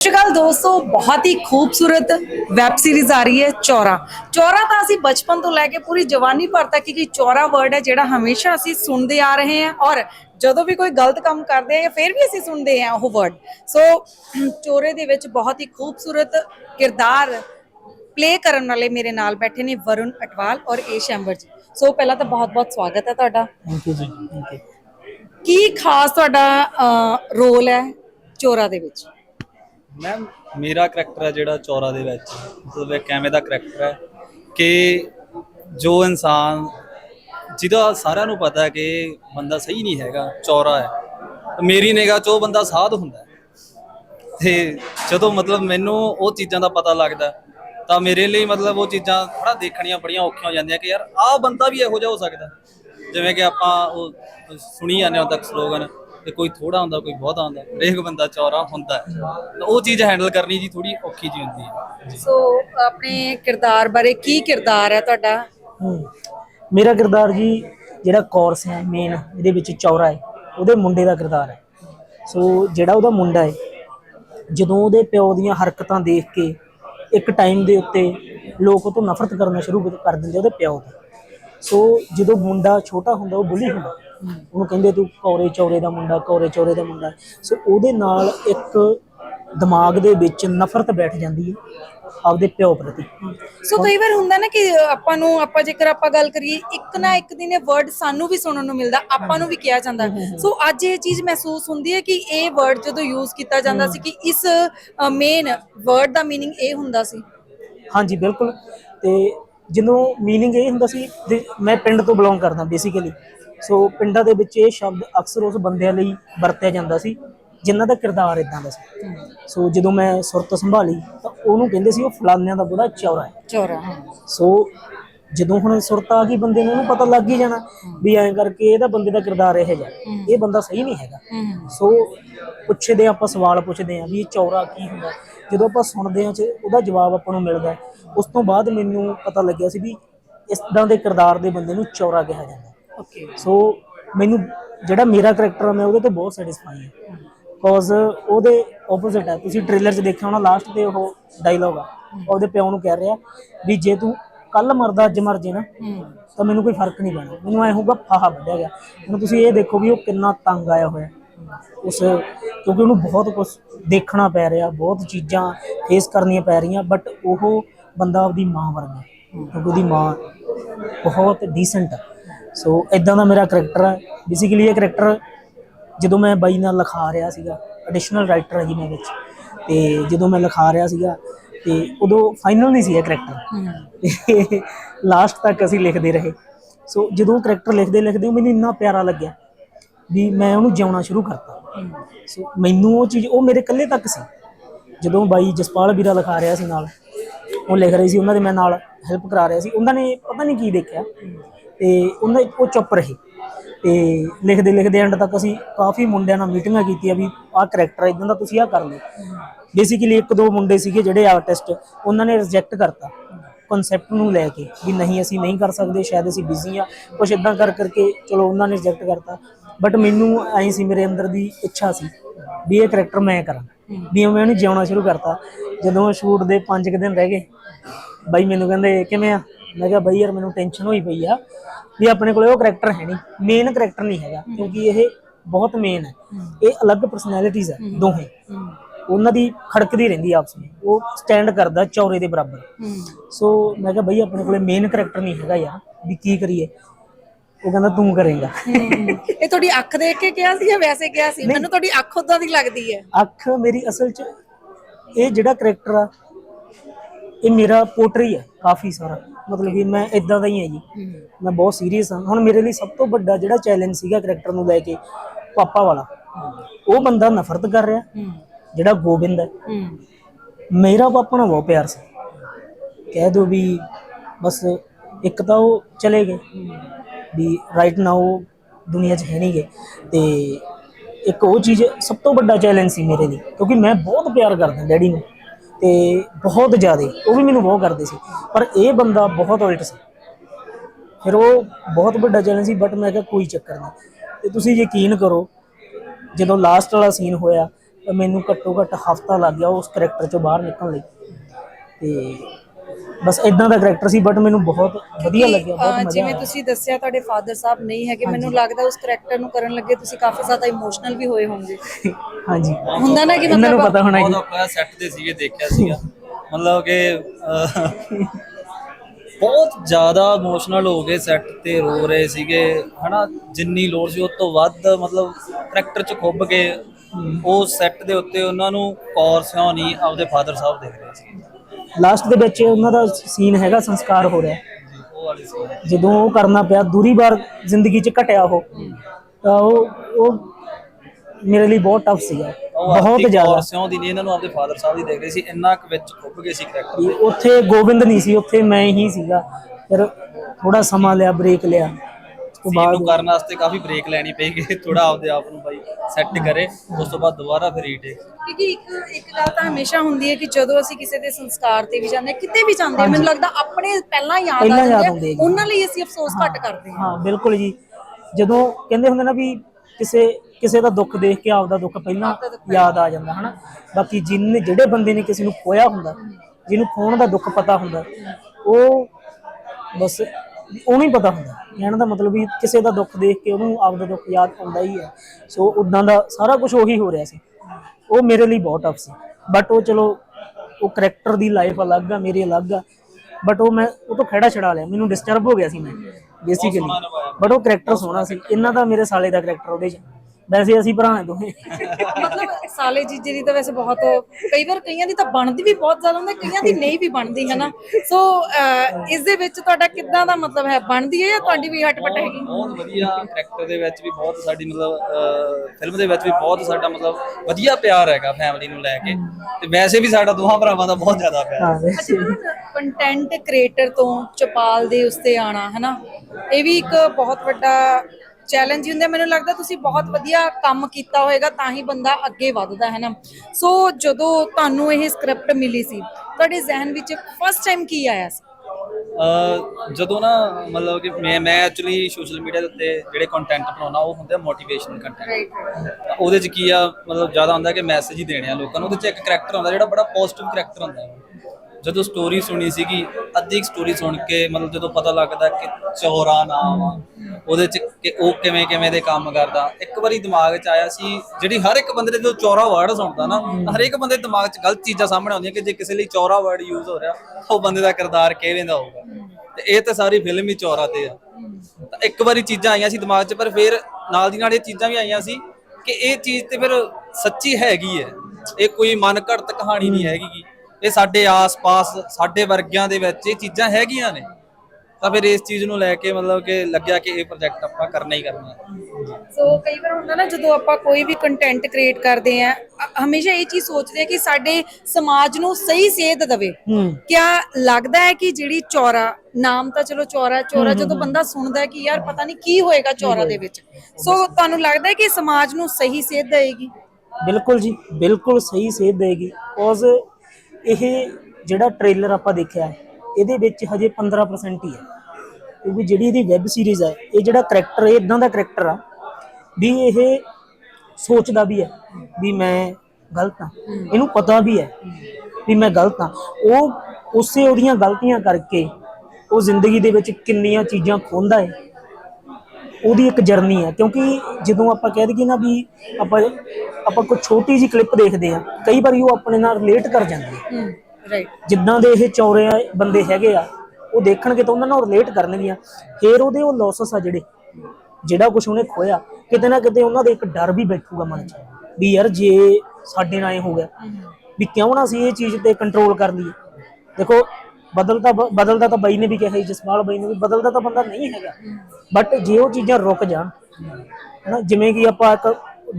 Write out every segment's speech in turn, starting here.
ਅਕਾਲ ਦੋਸਤੋ ਬਹੁਤ ਹੀ ਖੂਬਸੂਰਤ ਵੈਬ ਸੀਰੀਜ਼ ਆ ਰਹੀ ਹੈ ਚੌਰਾ। ਚੌਰਾ ਤਾਂ ਅਸੀਂ ਬਚਪਨ ਤੋਂ ਲੈ ਕੇ ਪੂਰੀ ਜਵਾਨੀ ਭਰ ਤੱਕ ਕਿ ਚੌਰਾ ਵਰਡ ਹੈ ਜਿਹੜਾ ਹਮੇਸ਼ਾ ਅਸੀਂ ਸੁਣਦੇ ਆ ਰਹੇ ਹਾਂ ਔਰ ਜਦੋਂ ਵੀ ਕੋਈ ਗਲਤ ਕੰਮ ਕਰਦੇ ਆ ਜਾਂ ਫਿਰ ਵੀ ਅਸੀਂ ਸੁਣਦੇ ਆ ਉਹ ਵਰਡ ਸੋ ਚੋਰੇ ਦੇ ਵਿੱਚ ਬਹੁਤ ਹੀ ਖੂਬਸੂਰਤ ਕਿਰਦਾਰ ਪਲੇ ਕਰਨ ਵਾਲੇ ਮੇਰੇ ਨਾਲ ਬੈਠੇ ਨੇ ਵਰੁਣ ਅਟਵਾਲ ਔਰ ਏਸ਼ ਐਂਬਰ ਜੀ। ਸੋ ਪਹਿਲਾਂ ਤਾਂ ਬਹੁਤ ਬਹੁਤ ਸਵਾਗਤ ਹੈ ਤੁਹਾਡਾ। ਥੈਂਕ ਯੂ ਜੀ ਥੈਂਕ ਯੂ ਕੀ ਖਾਸ ਤੁਹਾਡਾ ਰੋਲ ਹੈ ਚੋਰਾ ਦੇ ਵਿੱਚ? ਮੈਮ ਮੇਰਾ ਕਰੈਕਟਰ ਹੈ ਜਿਹੜਾ ਚੌਰਾ ਦੇ ਵਿੱਚ, ਮਤਲਬ ਇੱਕ ਐਵੇਂ ਦਾ ਕਰੈਕਟਰ ਹੈ ਕਿ ਜੋ ਇਨਸਾਨ, ਜਿਹਦਾ ਸਾਰਿਆਂ ਨੂੰ ਪਤਾ ਹੈ ਕਿ ਬੰਦਾ ਸਹੀ ਨਹੀਂ ਹੈਗਾ, ਚੌਰਾ ਹੈ, ਮੇਰੀ ਨਿਗਾਹ 'ਚ ਉਹ ਬੰਦਾ ਸਾਧ ਹੁੰਦਾ ਹੈ। ਤੇ ਜਦੋਂ ਮਤਲਬ ਮੈਨੂੰ ਉਹ ਚੀਜ਼ਾਂ ਦਾ ਪਤਾ ਲੱਗਦਾ ਤਾਂ ਮੇਰੇ ਲਈ ਮਤਲਬ ਉਹ ਚੀਜ਼ਾਂ ਥੋੜਾ ਦੇਖਣੀਆਂ ਬੜੀਆਂ ਔਖੀਆਂ ਹੋ ਜਾਂਦੀਆਂ ਕਿ ਯਾਰ ਆਹ ਬੰਦਾ ਵੀ ਇਹੋ ਜਿਹਾ ਹੋ ਸਕਦਾ ਜਿਵੇਂ ਕਿ ਆਪਾਂ ਉਹ ਸੁਣੀ ਜਾਂਦੇ ਹਾਂ ਤੱਕ ਸਲੋਗਨ ਕਿ ਕੋਈ ਥੋੜਾ ਹੁੰਦਾ ਕੋਈ ਬਹੁਤਾ ਹੁੰਦਾ ਹਰੇਕ ਬੰਦਾ ਚੌਰਾ ਹੁੰਦਾ ਹੈ। ਤਾਂ ਉਹ ਚੀਜ਼ ਹੈਂਡਲ ਕਰਨੀ ਜੀ ਥੋੜੀ ਔਖੀ ਜੀ ਹੁੰਦੀ ਹੈ। ਸੋ ਆਪਣੇ ਕਿਰਦਾਰ ਬਾਰੇ ਕੀ ਕਿਰਦਾਰ ਹੈ ਤੁਹਾਡਾ? ਹੂੰ। ਮੇਰਾ ਕਿਰਦਾਰ ਜੀ ਜਿਹੜਾ ਕੋਰਸ ਹੈ ਮੇਨ ਇਹਦੇ ਵਿੱਚ ਚੌਰਾ ਹੈ ਉਹਦੇ ਮੁੰਡੇ ਦਾ ਕਿਰਦਾਰ ਹੈ। ਸੋ ਜਿਹੜਾ ਉਹਦਾ ਮੁੰਡਾ ਹੈ ਜਦੋਂ ਉਹਦੇ ਪਿਓ ਦੀਆਂ ਹਰਕਤਾਂ ਦੇਖ ਕੇ ਇੱਕ ਟਾਈਮ ਦੇ ਉੱਤੇ ਲੋਕ ਉਹ ਤੋਂ ਨਫ਼ਰਤ ਕਰਨਾ ਸ਼ੁਰੂ ਕਰ ਦਿੰਦੇ ਉਹਦੇ ਪਿਓ ਤੋਂ। ਸੋ ਜਦੋਂ ਮੁੰਡਾ ਛੋਟਾ ਹੁੰਦਾ ਉਹ ਬੁਲੀ ਹੁੰਦਾ। ਉਹਨੂੰ ਕਹਿੰਦੇ ਤੂੰ ਕੌਰੇ ਚੌਰੇ ਦਾ ਮੁੰਡਾ ਕੌਰੇ ਚੌਰੇ ਦਾ ਮੁੰਡਾ ਸੋ ਉਹਦੇ ਨਾਲ ਇੱਕ ਦਿਮਾਗ ਦੇ ਵਿੱਚ ਨਫ਼ਰਤ ਬੈਠ ਜਾਂਦੀ ਹੈ ਆਪਦੇ ਪਿਓ ਪ੍ਰਤੀ ਸੋ ਕਈ ਵਾਰ ਹੁੰਦਾ ਨਾ ਕਿ ਆਪਾਂ ਨੂੰ ਆਪਾਂ ਜੇਕਰ ਆਪਾਂ ਗੱਲ ਕਰੀਏ ਇੱਕ ਨਾ ਇੱਕ ਦਿਨ ਇਹ ਵਰਡ ਸਾਨੂੰ ਵੀ ਸੁਣਨ ਨੂੰ ਮਿਲਦਾ ਆਪਾਂ ਨੂੰ ਵੀ ਕਿਹਾ ਜਾਂਦਾ ਸੋ ਅੱਜ ਇਹ ਚੀਜ਼ ਮਹਿਸੂਸ ਹੁੰਦੀ ਹੈ ਕਿ ਇਹ ਵਰਡ ਜਦੋਂ ਯੂਜ਼ ਕੀਤਾ ਜਾਂਦਾ ਸੀ ਕਿ ਇਸ ਮੇਨ ਵਰਡ ਦਾ मीनिंग ਇਹ ਹੁੰਦਾ ਸੀ ਹਾਂਜੀ ਬਿਲਕੁਲ ਤੇ ਜਦੋਂ मीनिंग ਇਹ ਹੁੰਦਾ ਸੀ ਤੇ ਮੈਂ ਪਿੰਡ ਤੋਂ ਬਿਲੋਂਗ ਕਰਦਾ ਬੇਸਿਕਲੀ ਸੋ ਪਿੰਡਾਂ ਦੇ ਵਿੱਚ ਇਹ ਸ਼ਬਦ ਅਕਸਰ ਉਸ ਬੰਦਿਆਂ ਲਈ ਵਰਤਿਆ ਜਾਂਦਾ ਸੀ ਜਿਨ੍ਹਾਂ ਦਾ ਕਿਰਦਾਰ ਇਦਾਂ ਦਾ ਸੀ। ਸੋ ਜਦੋਂ ਮੈਂ ਸੁਰਤ ਸੰਭਾਲੀ ਤਾਂ ਉਹਨੂੰ ਕਹਿੰਦੇ ਸੀ ਉਹ ਫਲਾਨਿਆਂ ਦਾ ਬੜਾ ਚੌਰਾ ਹੈ। ਚੋਰਾ ਸੋ ਜਦੋਂ ਹੁਣ ਸੁਰਤ ਆ ਗਈ ਬੰਦੇ ਨੂੰ ਉਹਨੂੰ ਪਤਾ ਲੱਗ ਹੀ ਜਾਣਾ ਵੀ ਐਂ ਕਰਕੇ ਇਹਦਾ ਬੰਦੇ ਦਾ ਕਿਰਦਾਰ ਇਹ ਜਿਹਾ ਇਹ ਬੰਦਾ ਸਹੀ ਨਹੀਂ ਹੈਗਾ। ਸੋ ਪੁੱਛਦੇ ਆਪਾਂ ਸਵਾਲ ਪੁੱਛਦੇ ਆ ਵੀ ਇਹ ਚੌਰਾ ਕੀ ਹੁੰਦਾ ਜਦੋਂ ਆਪਾਂ ਸੁਣਦੇ ਆ ਚ ਉਹਦਾ ਜਵਾਬ ਆਪਾਂ ਨੂੰ ਮਿਲਦਾ ਹੈ। ਉਸ ਤੋਂ ਬਾਅਦ ਮੈਨੂੰ ਪਤਾ ਲੱਗਿਆ ਸੀ ਵੀ ਇਸ ਤਰ੍ਹਾਂ ਦੇ ਕਿਰਦਾਰ ਦੇ ਬੰਦੇ ਨੂੰ ਚੌਰਾ ਕਿਹਾ ਜਾਂਦਾ ਓਕੇ ਸੋ ਮੈਨੂੰ ਜਿਹੜਾ ਮੇਰਾ ਕਰੈਕਟਰ ਆ ਮੈਂ ਉਹਦੇ ਤੋਂ ਬਹੁਤ ਸੈਟੀਸਫਾਈ ਹਾਂ। ਕੋਜ਼ ਉਹਦੇ ਆਪੋਜ਼ਿਟ ਹੈ ਤੁਸੀਂ ਟ੍ਰੇਲਰ 'ਚ ਦੇਖਿਆ ਹੋਣਾ ਲਾਸਟ ਤੇ ਉਹ ਡਾਇਲੌਗ ਆ। ਉਹਦੇ ਪਿਓ ਨੂੰ ਕਹਿ ਰਿਹਾ ਵੀ ਜੇ ਤੂੰ ਕੱਲ ਮਰਦਾ ਅੱਜ ਮਰ ਜੇ ਨਾ ਤਾਂ ਮੈਨੂੰ ਕੋਈ ਫ਼ਰਕ ਨਹੀਂ ਪੈਣਾ। ਮੈਨੂੰ ਐ ਹੋਊਗਾ ਫਾਹਾ ਵੱਢਿਆ ਗਿਆ। ਹੁਣ ਤੁਸੀਂ ਇਹ ਦੇਖੋ ਵੀ ਉਹ ਕਿੰਨਾ ਤੰਗ ਆਇਆ ਹੋਇਆ। ਉਸ ਕਿਉਂਕਿ ਉਹਨੂੰ ਬਹੁਤ ਕੁਝ ਦੇਖਣਾ ਪੈ ਰਿਹਾ ਬਹੁਤ ਚੀਜ਼ਾਂ ਫੇਸ ਕਰਨੀਆਂ ਪੈ ਰਹੀਆਂ ਬਟ ਉਹ ਬੰਦਾ ਆਪਦੀ ਮਾਂ ਵਰਗਾ ਕਿਉਂਕਿ ਉਹਦੀ ਮਾਂ ਬਹੁਤ ਡੀਸੈਂਟ ਹੈ ਸੋ ਇਦਾਂ ਦਾ ਮੇਰਾ ਕਰੈਕਟਰ ਹੈ ਬੇਸਿਕਲੀ ਇਹ ਕਰੈਕਟਰ ਜਦੋਂ ਮੈਂ ਬਾਈ ਨਾਲ ਲਿਖਾ ਰਿਹਾ ਸੀਗਾ ਐਡੀਸ਼ਨਲ ਰਾਈਟਰ ਹਾਂ ਜੀ ਮੈਂ ਵਿੱਚ। ਤੇ ਜਦੋਂ ਮੈਂ ਲਿਖਾ ਰਿਹਾ ਸੀਗਾ ਤੇ ਉਦੋਂ ਫਾਈਨਲ ਨਹੀਂ ਸੀ ਇਹ ਕਰੈਕਟਰ ਲਾਸਟ ਤੱਕ ਅਸੀਂ ਲਿਖਦੇ ਰਹੇ। ਸੋ ਜਦੋਂ ਕਰੈਕਟਰ ਲਿਖਦੇ ਲਿਖਦੇ ਉਹ ਮੈਨੂੰ ਇੰਨਾ ਪਿਆਰਾ ਲੱਗਿਆ ਵੀ ਮੈਂ ਉਹਨੂੰ ਜਿਉਣਾ ਸ਼ੁਰੂ ਕਰਤਾ। ਸੋ ਮੈਨੂੰ ਉਹ ਚੀਜ਼ ਉਹ ਮੇਰੇ ਇਕੱਲੇ ਤੱਕ ਸੀ। ਜਦੋਂ ਬਾਈ ਜਸਪਾਲ ਵੀਰਾ ਲਿਖਾ ਰਿਹਾ ਸੀ ਨਾਲ ਉਹ ਲਿਖ ਰਹੀ ਸੀ ਉਹਨਾਂ ਦੇ ਮੈਂ ਨਾਲ ਹੈਲਪ ਕਰਾ ਰਿਹਾ ਸੀ। ਉਹਨਾਂ ਨੇ ਪਤਾ ਨਹੀਂ ਕੀ ਦੇਖਿਆ। ਤੇ ਉਹਨਾਂ ਉਹ ਚੁੱਪ ਰਹੇ ਤੇ ਲਿਖਦੇ ਲਿਖਦੇ ਐਂਡ ਤੱਕ ਅਸੀਂ ਕਾਫੀ ਮੁੰਡਿਆਂ ਨਾਲ ਮੀਟਿੰਗਾਂ ਕੀਤੀਆਂ ਵੀ ਆਹ ਕਰੈਕਟਰ ਇਦਾਂ ਦਾ ਤੁਸੀਂ ਆਹ ਕਰ ਲਓ। ਬੇਸਿਕਲੀ ਇੱਕ ਦੋ ਮੁੰਡੇ ਸੀਗੇ ਜਿਹੜੇ ਆਰਟਿਸਟ ਉਹਨਾਂ ਨੇ ਰਿਜੈਕਟ ਕਰਤਾ ਕਨਸੈਪਟ ਨੂੰ ਲੈ ਕੇ ਵੀ ਨਹੀਂ, ਅਸੀਂ ਨਹੀਂ ਕਰ ਸਕਦੇ, ਸ਼ਾਇਦ ਅਸੀਂ ਬਿਜ਼ੀ ਆ ਕੁਝ ਇਦਾਂ ਕਰ ਕਰਕੇ ਚਲੋ ਉਹਨਾਂ ਨੇ ਰਿਜੈਕਟ ਕਰਤਾ। ਬਟ ਮੈਨੂੰ ਐਂ ਸੀ, ਮੇਰੇ ਅੰਦਰ ਦੀ ਇੱਛਾ ਸੀ ਵੀ ਇਹ ਕਰੈਕਟਰ ਮੈਂ ਕਰਾਂ, ਵੀ ਮੈਂ ਉਹਨੂੰ ਜਿਉਣਾ ਸ਼ੁਰੂ ਕਰਤਾ। ਜਦੋਂ ਸ਼ੂਟ ਦੇ 5 ਦਿਨ ਰਹਿ ਗਏ, ਬਾਈ ਮੈਨੂੰ ਕਹਿੰਦੇ, ਕਿਵੇਂ ਆ? ਮੈਂ ਕਿਹਾ ਬਾਈ ਯਾਰ ਮੈਨੂੰ ਟੈਨਸ਼ਨ ਹੋਈ ਪਈ ਆ ਵੀ ਆਪਣੇ ਕੋਲੇ ਉਹ ਕਰੈਕਟਰ ਹੈ ਨਹੀਂ ਮੇਨ ਕਰੈਕਟਰ ਨਹੀਂ ਹੈਗਾ ਕਿਉਂਕਿ ਇਹ ਬਹੁਤ ਮੇਨ ਹੈ। ਇਹ ਅਲੱਗ ਪਰਸਨੈਲਿਟੀਜ਼ ਹੈ ਦੋਹੇ। ਉਹਨਾਂ ਦੀ ਖੜਕਦੀ ਰਹਿੰਦੀ ਆਪਸ ਵਿੱਚ। ਉਹ ਸਟੈਂਡ ਕਰਦਾ ਚੌਰੇ ਦੇ ਬਰਾਬਰ। ਸੋ ਮੈਂ ਕਿਹਾ ਬਈ ਆਪਣੇ ਕੋਲੇ ਮੇਨ ਕਰੈਕਟਰ ਨਹੀਂ ਹੈਗਾ ਯਾਰ ਵੀ ਕੀ ਕਰੀਏ? ਉਹ ਕਹਿੰਦਾ ਤੂੰ ਕਰੇਗਾ। ਇਹ ਤੁਹਾਡੀ ਅੱਖ ਦੇਖ ਕੇ ਕਿਹਾ ਸੀ ਜਾਂ ਵੈਸੇ ਕਿਹਾ ਸੀ? ਮੈਨੂੰ ਤੁਹਾਡੀ ਅੱਖ ਉਦਾਂ ਦੀ ਲੱਗਦੀ ਹੈ। ਅੱਖ ਮੇਰੀ ਅਸਲ 'ਚ ਇਹ ਜਿਹੜਾ ਕਰੈਕਟਰ ਆ ਇਹ ਮੇਰਾ ਪੋਰਟਰੀ ਹੈ ਕਾਫੀ ਸਾਰਾ। ਮਤਲਬ ਕਿ ਮੈਂ ਇਦਾਂ ਦਾ ਹੀ ਹਾਂ ਜੀ। ਮੈਂ ਬਹੁਤ ਸੀਰੀਅਸ ਹਾਂ। ਹੁਣ ਮੇਰੇ ਲਈ ਸਭ ਤੋਂ ਵੱਡਾ ਜਿਹੜਾ ਚੈਲੰਜ ਸੀਗਾ ਕਰੈਕਟਰ ਨੂੰ ਲੈ ਕੇ ਪਾਪਾ ਵਾਲਾ। ਉਹ ਬੰਦਾ ਨਫ਼ਰਤ ਕਰ ਰਿਹਾ। ਜਿਹੜਾ ਗੋਬਿੰਦ ਹੈ। ਮੇਰਾ ਪਾਪਾ ਨਾਲ ਬਹੁਤ ਪਿਆਰ ਸੀ। ਕਹਿ ਦੋ ਵੀ ਬਸ ਇੱਕ ਤਾਂ ਉਹ ਚਲੇ ਗਏ। ਵੀ ਰਾਈਟ ਨਾਓ ਦੁਨੀਆ 'ਚ ਹੈ ਨਹੀਂ ਗੇ। ਤੇ ਇੱਕ ਉਹ ਚੀਜ਼ ਸਭ ਤੋਂ ਵੱਡਾ ਚੈਲੰਜ ਸੀ ਮੇਰੇ ਲਈ। ਕਿਉਂਕਿ ਮੈਂ ਬਹੁਤ ਪਿਆਰ ਕਰਦਾ ਡੈਡੀ ਨੂੰ। ਤੇ ਬਹੁਤ ਜ਼ਿਆਦਾ, ਉਹ ਵੀ ਮੈਨੂੰ ਬਹੁਤ ਕਰਦੇ ਸੀ। ਪਰ ਇਹ ਬੰਦਾ ਬਹੁਤ ਉਲਟ ਸੀ। ਫਿਰ ਉਹ ਬਹੁਤ ਵੱਡਾ ਚੈਲੰਜ ਸੀ ਬਟ ਮੈਂ ਕਿਹਾ ਕੋਈ ਚੱਕਰ ਨਹੀਂ। ਤੇ ਤੁਸੀਂ ਯਕੀਨ ਕਰੋ, ਜਦੋਂ ਲਾਸਟ ਵਾਲਾ ਸੀਨ ਹੋਇਆ, ਤਾਂ ਮੈਨੂੰ ਘੱਟੋ ਘੱਟ ਹਫਤਾ ਲੱਗ ਗਿਆ ਉਸ ਕਰੈਕਟਰ ਚੋਂ ਬਾਹਰ ਨਿਕਲਣ ਲਈ। ਤੇ ਬਸ ਇਦਾਂ ਦਾ ਕਰੈਕਟਰ ਸੀ ਬਟ ਮੈਨੂੰ ਬਹੁਤ ਵਧੀਆ ਲੱਗਿਆ ਬਹੁਤ ਮਜ਼ਾ ਜਿਵੇਂ ਆਇਆ। ਤੁਸੀਂ ਦੱਸਿਆ ਤੁਹਾਡੇ ਫਾਦਰ ਸਾਹਿਬ ਨਹੀਂ ਹੈਗੇ ਮੈਨੂੰ ਲੱਗਦਾ ਉਸ ਕਰੈਕਟਰ ਨੂੰ ਕਰਨ ਲੱਗੇ ਤੁਸੀਂ ਕਾਫੀ ਜ਼ਿਆਦਾ ਇਮੋਸ਼ਨਲ ਵੀ ਹੋਏ ਹੋਵੋਗੇ ਹਾਂਜੀ। ਹੁੰਦਾ ਨਾ ਕਿ ਇਹਨਾਂ ਨੂੰ ਮਤਲਬ ਪਤਾ ਹੋਣਾ ਬਹੁਤ ਕਿ ਔਖਾ ਸੈੱਟ ਤੇ ਸੀਗੇ ਦੇਖਿਆ ਸੀਗਾ। ਮਤਲਬ ਕਿ ਅਹ, ਬਹੁਤ ਜ਼ਿਆਦਾ ਇਮੋਸ਼ਨਲ ਹੋ ਗਏ ਸੈੱਟ ਤੇ ਰੋ ਰਹੇ ਸੀਗੇ ਹਨਾ? ਜਿੰਨੀ ਲੋੜ ਸੀ ਉਸ ਤੋਂ ਵੱਧ ਮਤਲਬ ਕਰੈਕਟਰ ਚ ਖੁੱਭ ਕੇ ਉਹ ਸੈੱਟ ਦੇ ਉੱਤੇ ਉਹਨਾਂ ਨੂੰ ਕੌਰ ਸਿਉ ਨਹੀਂ ਆਪਦੇ ਫਾਦਰ ਸਾਹਿਬ ਦੇਖ ਰਹੇ ਸੀ। ਲਾਸਟ ਦੇ ਵਿੱਚ ਉਹਨਾਂ ਦਾ ਸੀਨ ਹੈਗਾ ਸੰਸਕਾਰ ਹੋ ਰਿਹਾ। ਜਦੋਂ ਉਹ ਕਰਨਾ ਪਿਆ ਦੂਰੀ ਵਾਰ ਜ਼ਿੰਦਗੀ 'ਚ ਘਟਿਆ ਉਹ ਤਾਂ ਉਹ ਉਹ ਮੇਰੇ ਲਈ ਬਹੁਤ ਟਫ ਸੀਗਾ। ਬਹੁਤ ਜ਼ਿਆਦਾ। ਸਿਉ ਦੀ ਨਹੀਂ ਇਹਨਾਂ ਨੂੰ ਆਪਦੇ ਫਾਦਰ ਸਾਹਿਬ ਦੀ ਦੇਖ ਰਹੇ ਸੀ ਇੰਨਾ ਕੁ ਵਿੱਚ ਖੁੱਭ ਗਏ ਸੀ ਕਰੈਕਟਰ ਉੱਥੇ ਗੋਬਿੰਦ ਨਹੀਂ ਸੀ ਉੱਥੇ ਮੈਂ ਹੀ ਸੀਗਾ। ਫਿਰ ਥੋੜਾ ਸਮਾਂ ਲਿਆ ਬ੍ਰੇਕ ਲਿਆ। ਤੋਂ ਸੀਨ ਨੂੰ ਕਰਨ ਵਾਸਤੇ ਕਾਫੀ ਬ੍ਰੇਕ ਲੈਣੀ ਪਈ ਕਿ ਥੋੜਾ ਆਪਦੇ ਆਪ ਨੂੰ ਬਾਈ ਸੈੱਟ ਕਰੇ ਉਸ ਤੋਂ ਬਾਅਦ ਦੁਬਾਰਾ ਫਿਰ ਰੀਟੇਕ ਕਿਉਂਕਿ ਇੱਕ ਇੱਕ ਗੱਲ ਤਾਂ ਹਮੇਸ਼ਾ ਹੁੰਦੀ ਹੈ ਕਿ ਜਦੋਂ ਅਸੀਂ ਕਿਸੇ ਦੇ ਸੰਸਕਾਰ ਤੇ ਵੀ ਜਾਂਦੇ ਹਾਂ, ਕਿਤੇ ਵੀ ਜਾਂਦੇ ਹਾਂ, ਮੈਨੂੰ ਲੱਗਦਾ ਆਪਣੇ ਪਹਿਲਾਂ ਯਾਦ ਆ ਯਾਦ ਜਾਂਦੇ ਹੁੰਦੇ ਆ। ਉਹਨਾਂ ਲਈ ਅਸੀਂ ਅਫਸੋਸ ਘੱਟ ਕਰਦੇ ਹਾਂ। ਹਾਂ ਬਿਲਕੁਲ ਜੀ। ਜਦੋਂ ਕਹਿੰਦੇ ਹੁੰਦੇ ਨਾ ਵੀ ਕਿਸੇ ਕਿਸੇ ਦਾ ਦੁੱਖ ਦੇਖ ਕੇ ਆਪਦਾ ਦੁੱਖ ਪਹਿਲਾਂ ਯਾਦ ਆ ਜਾਂਦਾ ਹਨਾ? ਬਾਕੀ ਜਿੰਨੇ ਜਿਹੜੇ ਬੰਦੇ ਨੇ ਕਿਸੇ ਨੂੰ ਖੋਇਆ ਹੁੰਦਾ ਜਿਹਨੂੰ ਖੋਣ ਦਾ ਦੁੱਖ ਪਤਾ ਹੁੰਦਾ ਉਹ ਬਸ ਉਹਨੂੰ ਹੀ ਪਤਾ ਹੁੰਦਾ। ਕਹਿਣ ਦਾ ਮਤਲਬ ਵੀ ਕਿਸੇ ਦਾ ਦੁੱਖ ਦੇਖ ਕੇ ਉਹਨੂੰ ਆਪਦਾ ਦੁੱਖ ਯਾਦ ਆਉਂਦਾ ਹੀ ਹੈ। ਸੋ ਉਦਾਂ ਦਾ ਸਾਰਾ ਕੁਝ ਉਹੀ ਹੋ ਰਿਹਾ ਸੀ। ਉਹ ਮੇਰੇ ਲਈ ਬਹੁਤ ਟਫ ਸੀ। ਬਟ ਉਹ ਚਲੋ ਉਹ ਕਰੈਕਟਰ ਦੀ ਲਾਈਫ ਅਲੱਗ ਆ ਮੇਰੀ ਅਲੱਗ ਆ। ਬਟ ਉਹ ਮੈਂ ਉਹ ਤੋਂ ਖੜਾ ਛਡਾ ਲਿਆ। ਮੈਨੂੰ ਡਿਸਟਰਬ ਹੋ ਗਿਆ ਸੀ ਮੈਂ ਬੇਸਿਕਲੀ ਬਟ ਉਹ ਕਰੈਕਟਰ ਸੋਹਣਾ ਸੀ। ਇਹਨਾਂ ਦਾ ਮੇਰੇ ਸਾਲੇ ਦਾ ਕਰੈਕਟਰ ਉਹਦੇ ਚ। ਵੈਸੇ ਅਸੀਂ ਭਰਾ ਹਾਂ ਦੋਵੇਂ। ਮਤਲਬ ਸਾਲੇ ਜੀਜੇ ਦੀ ਤਾਂ ਵੈਸੇ ਬਹੁਤ ਕਈ ਵਾਰ ਕਈਆਂ ਦੀ ਤਾਂ ਬਣਦੀ ਵੀ ਬਹੁਤ ਜ਼ਿਆਦਾ ਹੁੰਦੀ ਕਈਆਂ ਦੀ ਨਹੀਂ ਵੀ ਬਣਦੀ ਹੈ ਨਾ ਸੋ ਅਹ, ਇਸ ਦੇ ਵਿੱਚ ਤੁਹਾਡਾ ਕਿੱਦਾਂ ਦਾ ਮਤਲਬ ਹੈ? ਬਣਦੀ ਹੈ ਜਾਂ ਤੁਹਾਡੀ ਵੀ ਹਟਪਟ ਹੈਗੀ? ਬਹੁਤ ਵਧੀਆ ਕਰੈਕਟਰ ਦੇ ਵਿੱਚ ਵੀ ਬਹੁਤ ਸਾਡੀ ਮਤਲਬ ਫਿਲਮ ਦੇ ਵਿੱਚ ਵੀ ਬਹੁਤ ਸਾਡਾ ਮਤਲਬ ਵਧੀਆ ਪਿਆਰ ਹੈਗਾ ਫੈਮਿਲੀ ਨੂੰ ਲੈ ਕੇ। ਤੇ ਵੈਸੇ ਵੀ ਸਾਡਾ ਦੋਹਾਂ ਭਰਾਵਾਂ ਦਾ ਬਹੁਤ ਜ਼ਿਆਦਾ ਪਿਆਰ। ਹਾਂ ਵੈਸੇ ਕੰਟੈਂਟ ਕ੍ਰੀਏਟਰ ਤੋਂ ਚਪਾਲ ਦੇ ਉਸਤੇ ਆਣਾ ਹਨਾ? ਇਹ ਵੀ ਇੱਕ ਬਹੁਤ ਵੱਡਾ ਚੈਲੰਜ ਹੀ ਹੁੰਦਾ ਮੈਨੂੰ ਲੱਗਦਾ ਤੁਸੀਂ ਬਹੁਤ ਵਧੀਆ ਕੰਮ ਕੀਤਾ ਹੋਵੇਗਾ ਤਾਂ ਹੀ ਬੰਦਾ ਅੱਗੇ ਵੱਧਦਾ ਹੈ ਨਾ। ਸੋ ਜਦੋਂ ਤੁਹਾਨੂੰ ਇਹ ਸਕ੍ਰਿਪਟ ਮਿਲੀ ਸੀ ਤੁਹਾਡੇ ਜ਼ਿਹਨ ਵਿੱਚ ਫਸਟ ਟਾਈਮ ਕੀ ਆਇਆ ਸੀ? ਜਦੋਂ ਨਾ ਮਤਲਬ ਕਿ ਮੈਂ ਮੈਂ ਐਕਚੁਅਲੀ ਸੋਸ਼ਲ ਮੀਡੀਆ ਦੇ ਉੱਤੇ ਜਿਹੜੇ ਕੰਟੈਂਟ ਬਣਾਉਣਾ ਉਹ ਹੁੰਦੇ ਮੋਟੀਵੇਸ਼ਨਲ ਕੰਟੈਂਟ ਉਹਦੇ ਚ ਕੀ ਆ ਮਤਲਬ ਜ਼ਿਆਦਾ ਹੁੰਦਾ ਕਿ ਮੈਸੇਜ ਹੀ ਦੇਣੇ ਆ ਲੋਕਾਂ ਨੂੰ। ਉਹਦੇ ਚ ਇੱਕ ਕਰੈਕਟਰ ਹੁੰਦਾ ਜਿਹੜਾ ਬੜਾ ਪੋਜ਼ਿਟਿਵ ਕਰੈਕਟਰ ਹੁੰਦਾ ਜਦੋਂ ਸਟੋਰੀ ਸੁਣੀ ਸੀਗੀ, ਅੱਧੀ ਸਟੋਰੀ ਸੁਣ ਕੇ ਮਤਲਬ ਜਦੋਂ ਪਤਾ ਲੱਗਦਾ ਕਿ ਚੋਰਾ ਨਾਮ ਆ ਉਹਦੇ ਚ ਕਿ ਉਹ ਕਿਵੇਂ ਕਿਵੇਂ ਦੇ ਕੰਮ ਕਰਦਾ। ਇੱਕ ਵਾਰੀ ਦਿਮਾਗ 'ਚ ਆਇਆ ਸੀ, ਜਿਹੜੀ ਹਰ ਇੱਕ ਬੰਦੇ ਦੇ ਜਦੋਂ ਚੌਰਾ ਵਰਡ ਸੁਣਦਾ ਨਾ ਤਾਂ ਹਰੇਕ ਬੰਦੇ ਦੇ ਦਿਮਾਗ 'ਚ ਗਲਤ ਚੀਜ਼ਾਂ ਸਾਹਮਣੇ ਆਉਂਦੀਆਂ ਕਿ ਜੇ ਕਿਸੇ ਲਈ ਚੌਰਾ ਵਰਡ ਯੂਜ਼ ਹੋ ਰਿਹਾ, ਉਹ ਬੰਦੇ ਦਾ ਕਿਰਦਾਰ ਕਿਵੇਂ ਦਾ ਹੋਊਗਾ। ਤੇ ਇਹ ਤਾਂ ਸਾਰੀ ਫਿਲਮ ਹੀ ਚੌਰਾ ਤੇ ਆ। ਤਾਂ ਇੱਕ ਵਾਰੀ ਚੀਜ਼ਾਂ ਆਈਆਂ ਸੀ ਦਿਮਾਗ 'ਚ, ਪਰ ਫਿਰ ਨਾਲ ਦੀ ਨਾਲ ਇਹ ਚੀਜ਼ਾਂ ਵੀ ਆਈਆਂ ਸੀ ਕਿ ਇਹ ਚੀਜ਼ ਤੇ ਫਿਰ ਸੱਚੀ ਹੈਗੀ ਹੈ। ਇਹ ਕੋਈ ਮਨ ਘੜਤ ਕਹਾਣੀ ਨਹੀਂ ਹੈਗੀ। ਇਹ ਸਾਡੇ ਆਸ-ਪਾਸ ਸਾਡੇ ਵਰਗਿਆਂ ਦੇ ਵਿੱਚ ਇਹ ਚੀਜ਼ਾਂ ਹੈਗੀਆਂ ਨੇ। ਤਾਂ ਫਿਰ ਇਸ ਚੀਜ਼ ਨੂੰ ਲੈ ਕੇ ਮਤਲਬ ਕਿ ਲੱਗਿਆ ਕਿ ਇਹ ਪ੍ਰੋਜੈਕਟ ਆਪਾਂ ਕਰਨਾ ਹੀ ਕਰਨਾ ਹੈ। ਸੋ ਕਈ ਵਾਰ ਹੁੰਦਾ ਨਾ ਜਦੋਂ ਆਪਾਂ ਕੋਈ ਵੀ ਕੰਟੈਂਟ ਕ੍ਰੀਏਟ ਕਰਦੇ ਆ ਹਮੇਸ਼ਾ ਇਹ ਚੀਜ਼ ਸੋਚਦੇ ਆ ਕਿ ਸਾਡੇ ਸਮਾਜ ਨੂੰ ਸਹੀ ਸੇਧ ਦਵੇ। ਕਿਆ ਲੱਗਦਾ ਹੈ ਕਿ ਜਿਹੜੀ ਚੌਰਾ ਨਾਮ ਤਾਂ ਚਲੋ ਚੌਰਾ ਚੌਰਾ ਜਦੋਂ ਬੰਦਾ ਸੁਣਦਾ ਹੈ ਕਿ ਯਾਰ ਪਤਾ ਨਹੀਂ ਕੀ ਹੋਏਗਾ ਚੌਰਾ ਦੇ ਵਿੱਚ। ਸੋ ਤੁਹਾਨੂੰ ਲੱਗਦਾ ਹੈ ਕਿ ਸਮਾਜ ਨੂੰ ਸਹੀ ਸੇਧ ਦੇਏਗੀ ਬਿਲਕੁਲ ਜੀ ਬਿਲਕੁਲ ਸਹੀ ਸੇਧ ਦੇਗੀ ਕੋਜ਼ ਇਹ ਜਿਹੜਾ ਟ੍ਰੇਲਰ ਆਪਾਂ ਦੇਖਿਆ ਹੈ, ਇਹਦੇ ਵਿੱਚ ਹਜੇ 15% ਹੀ ਹੈ। ਕਿਉਂਕਿ ਜਿਹੜੀ ਇਹਦੀ ਵੈਬ ਸੀਰੀਜ਼ ਹੈ ਇਹ ਜਿਹੜਾ ਕਰੈਕਟਰ ਇਹ ਇਦਾਂ ਦਾ ਕਰੈਕਟਰ ਆ ਵੀ ਇਹ ਸੋਚਦਾ ਵੀ ਹੈ ਵੀ ਮੈਂ ਗਲਤ ਹਾਂ। ਇਹਨੂੰ ਪਤਾ ਵੀ ਹੈ ਵੀ ਮੈਂ ਗਲਤ ਹਾਂ। ਉਹ ਉਸੇ ਉਹਦੀਆਂ ਗਲਤੀਆਂ ਕਰਕੇ ਉਹ ਜ਼ਿੰਦਗੀ ਦੇ ਵਿੱਚ ਕਿੰਨੀਆਂ ਚੀਜ਼ਾਂ ਖੋਂਦਾ ਹੈ। ਉਹਦੀ ਇੱਕ ਜਰਨੀ ਹੈ ਕਿਉਂਕਿ ਜਦੋਂ ਆਪਾਂ ਕਹਿ ਦਈਏ ਨਾ ਵੀ ਆਪਾਂ ਆਪਾਂ ਕੋਈ ਛੋਟੀ ਜੀ ਕਲਿੱਪ ਦੇਖਦੇ ਆ ਕਈ ਵਾਰੀ ਉਹ ਆਪਣੇ ਨਾਲ ਰਿਲੇਟ ਕਰ ਜਾਂਦੀ ਹੈ। ਰਾਈਟ ਜਿੱਦਾਂ ਦੇ ਇਹ ਚੌਰੇ ਆ ਬੰਦੇ ਹੈਗੇ ਆ ਉਹ ਦੇਖਣਗੇ ਤਾਂ ਉਹਨਾਂ ਨਾਲ ਰਿਲੇਟ ਕਰਨਗੀਆਂ। ਫੇਰ ਉਹਦੇ ਉਹ ਲੌਸਸ ਆ ਜਿਹੜੇ ਜਿਹੜਾ ਕੁਝ ਉਹਨੇ ਖੋਇਆ ਕਿਤੇ ਨਾ ਕਿਤੇ ਉਹਨਾਂ ਦੇ ਇੱਕ ਡਰ ਵੀ ਬੈਠੂਗਾ ਮਨ 'ਚ ਵੀ ਯਾਰ ਜੇ ਸਾਡੇ ਨਾਲ ਇਹ ਹੋ ਗਿਆ ਵੀ ਕਿਉਂ ਨਾ ਅਸੀਂ ਇਹ ਚੀਜ਼ ਤੇ ਕੰਟਰੋਲ ਕਰ ਲਈਏ। ਦੇਖੋ ਬਦਲਦਾ ਬਦਲਦਾ ਤਾਂ ਬਾਈ ਨੇ ਵੀ ਕਿਹਾ ਸੀ ਜਸਪਾਲ ਬਾਈ ਨੇ ਵੀ ਬਦਲਦਾ ਤਾਂ ਬੰਦਾ ਨਹੀਂ ਹੈਗਾ। ਬਟ ਜੇ ਉਹ ਚੀਜ਼ਾਂ ਰੁਕ ਜਾਣ ਹਨਾ ਜਿਵੇਂ ਕਿ ਆਪਾਂ ਇੱਕ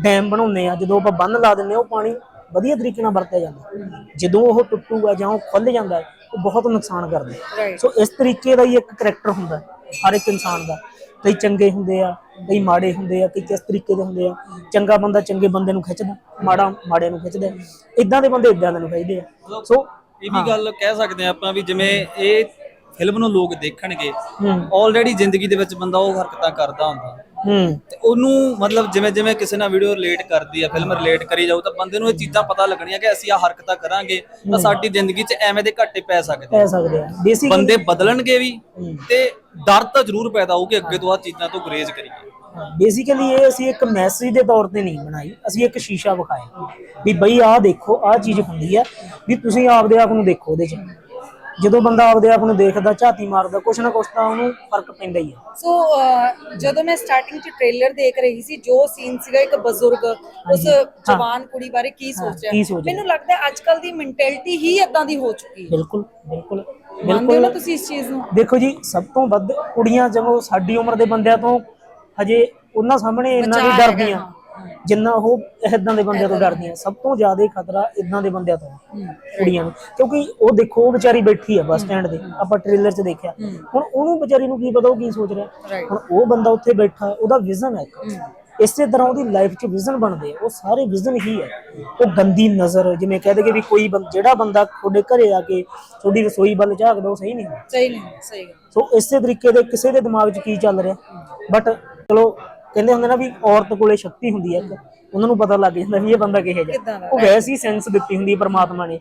ਡੈਮ ਬਣਾਉਂਦੇ ਆ ਜਦੋਂ ਆਪਾਂ ਬੰਨ ਲਾ ਦਿੰਦੇ ਆ ਉਹ ਪਾਣੀ ਵਧੀਆ ਤਰੀਕੇ ਨਾਲ ਵਰਤਿਆ ਜਾਂਦਾ ਜਦੋਂ ਉਹ ਟੁੱਟੂਗਾ ਜਾਂ ਉਹ ਖੁੱਲ ਜਾਂਦਾ ਉਹ ਬਹੁਤ ਨੁਕਸਾਨ ਕਰਦਾ ਸੋ ਇਸ ਤਰੀਕੇ ਦਾ ਹੀ ਇੱਕ ਕਰੈਕਟਰ ਹੁੰਦਾ ਹਰ ਇੱਕ ਇਨਸਾਨ ਦਾ। ਕਈ ਚੰਗੇ ਹੁੰਦੇ ਆ ਕਈ ਮਾੜੇ ਹੁੰਦੇ ਆ ਕਈ ਕਿਸ ਤਰੀਕੇ ਦੇ ਹੁੰਦੇ ਆ। ਚੰਗਾ ਬੰਦਾ ਚੰਗੇ ਬੰਦੇ ਨੂੰ ਖਿੱਚਦਾ ਮਾੜਾ ਮਾੜੇ ਨੂੰ ਖਿੱਚਦਾ ਇਦਾਂ ਦੇ ਬੰਦੇ ਇਦਾਂ ਦੇ ਨੂੰ ਖਿੱਚਦੇ ਆ। ਸੋ ਇਹ ਵੀ ਗੱਲ ਕਹਿ ਸਕਦੇ ਆ ਆਪਾਂ ਵੀ ਜਿਵੇਂ ਇਹ ਫਿਲਮ ਨੂੰ ਲੋਕ ਦੇਖਣਗੇ ਆਲਰੇਡੀ ਜ਼ਿੰਦਗੀ ਦੇ ਵਿੱਚ ਬੰਦਾ ਉਹ ਹਰਕਤਾਂ ਕਰਦਾ ਹੁੰਦਾ। ਹੂੰ। ਤੇ ਉਹਨੂੰ ਮਤਲਬ ਜਿਵੇਂ ਜਿਵੇਂ ਕਿਸੇ ਨਾਲ ਵੀਡੀਓ ਰਿਲੇਟ ਕਰਦੀ ਆ ਫਿਲਮ ਰਿਲੇਟ ਕਰੀ ਜਾਊ ਤਾਂ ਬੰਦੇ ਨੂੰ ਇਹ ਚੀਜ਼ਾਂ ਪਤਾ ਲੱਗਣੀਆਂ ਕਿ ਅਸੀਂ ਆ ਹਰਕਤਾਂ ਕਰਾਂਗੇ ਤਾਂ ਸਾਡੀ ਜ਼ਿੰਦਗੀ 'ਚ ਐਵੇਂ ਦੇ ਘਾਟੇ ਪੈ ਸਕਦੇ ਆ। ਕਹਿ ਸਕਦੇ ਆ। ਬੇਸਿਕ ਬੰਦੇ ਬਦਲਣਗੇ ਵੀ ਤੇ ਡਰ ਤਾਂ ਜ਼ਰੂਰ ਪੈਦਾ ਹੋਊ ਕਿ ਅੱਗੇ ਤੋਂ ਆ ਚੀਜ਼ਾਂ ਤੋਂ ਗਰੇਜ਼ ਕਰੀਏ। ਬੇਸਿਕਲੀ ਇਹ ਅਸੀਂ ਇੱਕ ਮੈਸੇਜ ਦੇ ਤੌਰ ਤੇ ਨਹੀਂ ਬਣਾਈ ਅਸੀਂ ਇੱਕ ਸ਼ੀਸ਼ਾ ਵਿਖਾਇਆ ਵੀ ਬਈ ਆਹ ਦੇਖੋ ਆਹ ਚੀਜ਼ ਹੁੰਦੀ ਆ ਵੀ ਤੁਸੀਂ ਆਪਦੇ ਆਪ ਨੂੰ ਦੇਖੋ ਉਹਦੇ ਚ। ਜਦੋਂ ਬੰਦਾ ਆਪਦੇ ਆਪ ਨੂੰ ਦੇਖਦਾ ਝਾਤੀ ਮਾਰਦਾ ਕੁਛ ਨਾ ਕੁਛ ਤਾਂ ਉਹਨੂੰ ਫ਼ਰਕ ਪੈਂਦਾ ਹੀ ਆ। ਸੋ ਅਹ, ਜਦੋਂ ਮੈਂ ਸਟਾਰਟਿੰਗ 'ਚ ਟ੍ਰੇਲਰ ਦੇਖ ਰਹੀ ਸੀ ਜੋ ਸੀਨ ਸੀਗਾ ਇੱਕ ਬਜ਼ੁਰਗ ਉਸ ਜਵਾਨ ਕੁੜੀ ਬਾਰੇ ਕੀ ਸੋਚ ਕੀ ਸੋਚ ਰਿਹਾ? ਮੈਨੂੰ ਲੱਗਦਾ ਹੈ ਅੱਜ ਕੱਲ ਦੀ ਮੈਂਟੈਲਿਟੀ ਹੀ ਇਦਾਂ ਦੀ ਹੋ ਚੁੱਕੀ ਹੈ। ਬਿਲਕੁਲ ਬਿਲਕੁਲ ਮੰਨਦੇ ਹੋ ਨਾ ਤੁਸੀਂ ਇਸ ਚੀਜ਼ ਨੂੰ? ਦੇਖੋ ਜੀ ਸਭ ਤੋਂ ਵੱਧ ਕੁੜੀਆਂ ਜਦੋਂ ਸਾਡੀ ਉਮਰ ਦੇ ਬੰਦਿਆਂ ਤੋਂ ਹਜੇ ਉਹਨਾਂ ਸਾਹਮਣੇ ਇੰਨਾ ਨਹੀਂ ਡਰਦੀਆਂ ਜਿੰਨਾ ਉਹ ਇਦਾਂ ਦੇ ਬੰਦਿਆਂ ਤੋਂ ਡਰਦੀਆਂ। ਸਭ ਤੋਂ ਜ਼ਿਆਦਾ ਖਤਰਾ ਇਦਾਂ ਦੇ ਬੰਦਿਆਂ ਤੋਂ ਕੁੜੀਆਂ ਨੂੰ। ਕਿਉਂਕਿ ਉਹ ਦੇਖੋ ਉਹ ਵਿਚਾਰੀ ਬੈਠੀ ਆ ਬੱਸ ਸਟੈਂਡ ਤੇ ਆਪਾਂ ਟ੍ਰੇਲਰ 'ਚ ਦੇਖਿਆ। ਹੁਣ ਉਹਨੂੰ ਵਿਚਾਰੀ ਨੂੰ ਕੀ ਪਤਾ ਉਹ ਕੀ ਸੋਚ ਰਿਹਾ. ਹੁਣ ਉਹ ਬੰਦਾ ਉੱਥੇ ਬੈਠਾ ਉਹਦਾ ਵਿਜ਼ਨ ਹੈ। ਇਸੇ ਤਰ੍ਹਾਂ ਉਹਦੀ ਲਾਈਫ 'ਚ ਵਿਜ਼ਨ ਬਣਦੇ ਆ। ਉਹ ਸਾਰੇ ਵਿਜ਼ਨ ਹੀ ਹੈ ਉਹ ਗੰਦੀ ਨਜ਼ਰ ਜਿਵੇਂ ਕਹਦੇ ਕਿ ਵੀ ਕੋਈ ਜਿਹੜਾ ਬੰਦਾ ਤੁਹਾਡੇ ਘਰੇ ਆ ਕੇ ਤੁਹਾਡੀ ਰਸੋਈ ਵੱਲ ਝਾਕਦਾ ਉਹ ਸਹੀ ਨਹੀਂ ਸਹੀ ਨਹੀਂ ਸਹੀ ਸੋ ਇਸੇ ਤਰੀਕੇ ਦੇ ਕਿਸੇ ਦੇ ਦਿਮਾਗ 'ਚ ਕੀ ਚੱਲ ਰਿਹਾ? ਬਟ ਚਲੋ ਕਹਿੰਦੇ ਹੁੰਦੇ ਨਾ ਵੀ ਔਰਤ ਕੋਲੇ ਸ਼ਕਤੀ ਹੁੰਦੀ ਹੈ ਇੱਕ। ਉਹਨਾਂ ਨੂੰ ਪਤਾ ਲੱਗ ਜਾਂਦਾ ਵੀ ਇਹ ਬੰਦਾ ਕਿਹੋ ਜਿਹਾ। ਉਹ ਵੈਸੀ ਸੈਂਸ ਦਿੱਤੀ ਹੁੰਦੀ ਹੈ ਪ੍ਰਮਾਤਮਾ ਨੇ।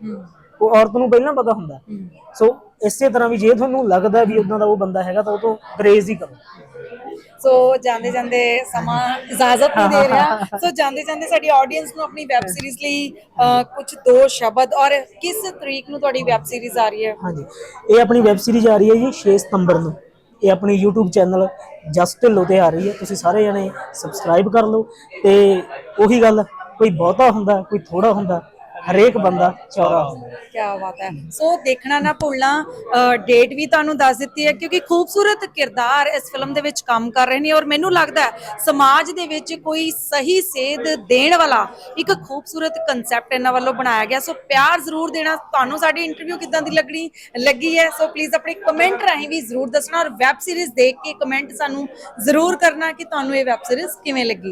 ਉਹ ਔਰਤ ਨੂੰ ਪਹਿਲਾਂ ਪਤਾ ਹੁੰਦਾ। ਸੋ ਇਸੇ ਤਰ੍ਹਾਂ ਵੀ ਜੇ ਤੁਹਾਨੂੰ ਲੱਗਦਾ ਵੀ ਉਦਾਂ ਦਾ ਉਹ ਬੰਦਾ ਹੈਗਾ ਤਾਂ ਉਹ ਤੋਂ ਗਰੇਜ਼ ਹੀ ਕਰੋ। ਸੋ ਜਾਂਦੇ ਜਾਂਦੇ ਸਮਾਂ ਇਜਾਜ਼ਤ ਨਹੀਂ ਦੇ ਰਿਹਾ। ਸੋ ਜਾਂਦੇ ਜਾਂਦੇ ਸਾਡੀ ਆਡੀਅנס ਨੂੰ ਆਪਣੀ ਵੈਬ ਸੀਰੀਜ਼ ਲਈ ਕੁਝ ਦੋ ਸ਼ਬਦ ਔਰ ਕਿਸ ਤਰੀਕ ਨੂੰ ਤੁਹਾਡੀ ਵੈਬ ਸੀਰੀਜ਼ ਆ ਰਹੀ ਹੈ? ਹਾਂਜੀ। ਇਹ ਆਪਣੀ ਵੈਬ ਸੀਰੀਜ਼ ਆ ਰਹੀ ਹੈ ਜੀ 6 ਸਤੰਬਰ ਨੂੰ। ਇਹ ਆਪਣੀ YouTube ਚੈਨਲ ਜਸਟ ਢਿੱਲੋਂ ਤੇ ਆ ਰਹੀ ਹੈ। ਤੁਸੀਂ ਸਾਰੇ ਜਣੇ ਸਬਸਕ੍ਰਾਈਬ ਕਰ ਲਓ ਤੇ ਉਹੀ ਗੱਲ, ਕੋਈ ਬਹੁਤਾ ਹੁੰਦਾ, ਕੋਈ ਥੋੜਾ ਹੁੰਦਾ ਹਰੇਕ ਬੰਦਾ ਚੌਰਾ ਹੁੰਦਾ ਕੀ ਬਾਤ ਹੈ। ਸੋ ਦੇਖਣਾ ਨਾ ਭੁੱਲਣਾ ਡੇਟ ਵੀ ਤੁਹਾਨੂੰ ਦੱਸ ਦਿੱਤੀ ਹੈ, ਕਿਉਂਕਿ ਖੂਬਸੂਰਤ ਕਿਰਦਾਰ ਇਸ ਫਿਲਮ ਦੇ ਵਿੱਚ ਕੰਮ ਕਰ ਰਹੇ ਨੇ ਔਰ ਮੈਨੂੰ ਲੱਗਦਾ ਹੈ ਸਮਾਜ ਦੇ ਵਿੱਚ ਕੋਈ ਸਹੀ ਸੇਧ ਦੇਣ ਵਾਲਾ ਇੱਕ ਖੂਬਸੂਰਤ ਕਨਸੈਪਟ ਇਹਨਾਂ ਵੱਲੋਂ ਬਣਾਇਆ ਗਿਆ। ਸੋ ਪਿਆਰ ਜ਼ਰੂਰ ਦੇਣਾ, ਤੁਹਾਨੂੰ ਸਾਡੀ ਇੰਟਰਵਿਊ ਕਿਦਾਂ ਦੀ ਲੱਗਣੀ, ਲੱਗੀ ਹੈ? ਸੋ ਪਲੀਜ਼ ਆਪਣੇ ਕਮੈਂਟ ਰਾਹੀਂ ਵੀ ਜ਼ਰੂਰ ਦੱਸਣਾ ਔਰ ਵੈਬ ਸੀਰੀਜ਼ ਦੇਖ ਕੇ ਕਮੈਂਟ ਸਾਨੂੰ ਜ਼ਰੂਰ ਕਰਨਾ ਕਿ ਤੁਹਾਨੂੰ ਇਹ ਵੈਬ ਸੀਰੀਜ਼ ਕਿਵੇਂ ਲੱਗੀ।